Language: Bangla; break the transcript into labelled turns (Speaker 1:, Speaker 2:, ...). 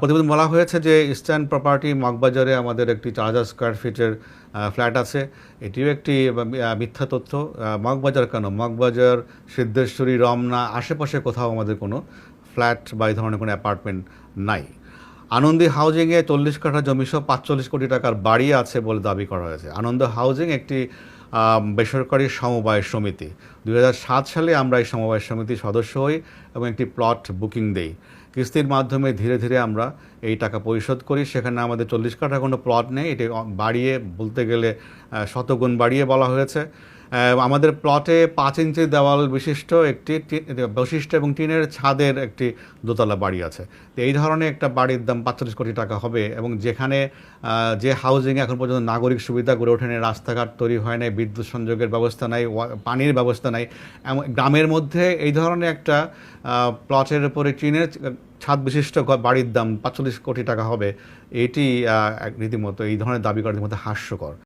Speaker 1: প্রতিবেদন বলা হয়েছে যে ইস্টার্ন প্রপার্টি মগবাজারে আমাদের একটি চার হাজার স্কোয়ার ফিটের ফ্ল্যাট আছে। এটিও একটি মিথ্যা তথ্য। মগবাজার কেন? মগবাজার, সিদ্ধেশ্বরী, রমনা, আশেপাশে কোথাও আমাদের কোনো ফ্ল্যাট বা এই ধরনের কোনো অ্যাপার্টমেন্ট নাই। আনন্দী হাউজিংয়ে চল্লিশ কাঠা জমিসহ পাঁচচল্লিশ কোটি টাকার বাড়ি আছে বলে দাবি করা হয়েছে। আনন্দ হাউজিং একটি বেসরকারি সমবায় সমিতি। দু হাজার সাত সালে আমরা এই সমবায় সমিতির সদস্য হই এবং একটি প্লট বুকিং দেই। কিস্তির মাধ্যমে ধীরে ধীরে আমরা এই টাকা পরিশোধ করি। সেখানে আমাদের চল্লিশ কাঠা কোনো প্লট নেই। এটি বাড়িয়ে বলতে গেলে শতগুণ বাড়িয়ে বলা হয়েছে। আমাদের প্লটে পাঁচ ইঞ্চি দেওয়াল বিশিষ্ট একটি বৈশিষ্ট্য এবং টিনের ছাদের একটি দোতলা বাড়ি আছে। তো এই ধরনের একটা বাড়ির দাম পাঁচচল্লিশ কোটি টাকা হবে এবং যেখানে যে হাউজিং এখন পর্যন্ত নাগরিক সুবিধা গড়ে ওঠেনি, রাস্তাঘাট তৈরি হয় নাই, বিদ্যুৎ সংযোগের ব্যবস্থা নাই পানির ব্যবস্থা নাই গ্রামের মধ্যে এই ধরনের একটা প্লটের উপরে টিনের ছাদ বিশিষ্ট বাড়ির দাম পাঁচচল্লিশ কোটি টাকা হবে। এটি রীতিমতো এই ধরনের দাবি করার রীতিমতো হাস্যকর।